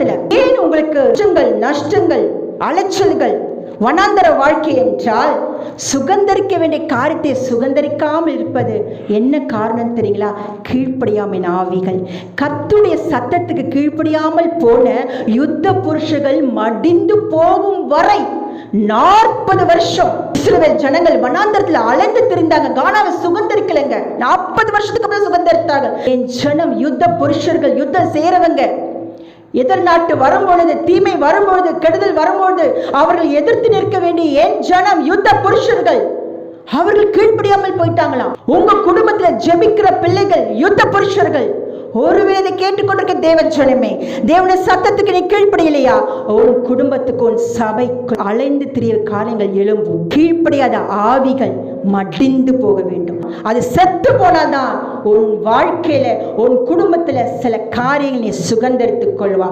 ஏன் உங்களுக்கு கஷ்டங்கள் நஷ்டங்கள் அலைச்சல்கள் வனாந்தர வாழ்க்கை என்றால் சுகந்தரிக்க வேண்டிய காரியத்தை சுகந்தரிக்காமல் இருப்பது என்ன காரணம் தெரியுங்களா? கீழ்ப்படியாமின் ஆவிகள் கத்துடைய சத்தத்துக்கு கீழ்ப்படியாமல் போன யுத்த புருஷர்கள் மடிந்து போகும் வரை நாற்பது வருஷம் இஸ்ரவேல் ஜனங்கள் வனாந்தரத்துல அலைந்து திரிந்தாங்க. கானாவை சுகந்தரிக்கலைங்க. நாற்பது வருஷத்துக்கு அப்புறம் சுகந்தரித்தாங்க என் ஜனம் யுத்த புருஷர்கள் யுத்தம் செய்யறவங்க எதிர்நாட்டு வரும்பொழுது தீமை வரும்பொழுது கெடுதல் வரும்பொழுது அவர்கள் எதிர்த்து நிற்க வேண்டிய என் ஜனம் யுத்த புருஷர்கள்? அவர்கள் கீழ்ப்படியாமல் போயிட்டாங்களாம். உங்க குடும்பத்துல ஜெபிக்கிற பிள்ளைகள் யுத்த புருஷர்கள். ஒருவேளை இதை கேட்டுக்கொண்டிருக்க தேவன் ஜனமே தேவனுடைய சத்தத்துக்கு நீ கீழ்ப்படியலையா? உன் குடும்பத்துக்கு உன் சபைக்கு அலைந்து திரிய காரியங்கள் எழும்பும். கீழ்ப்படியாத ஆவிகள் மடிந்து போக வேண்டும். அது செத்து போனாதான் உன் வாழ்க்கையில உன் குடும்பத்துல சில காரியங்களை சுகந்தரித்துக் கொள்வா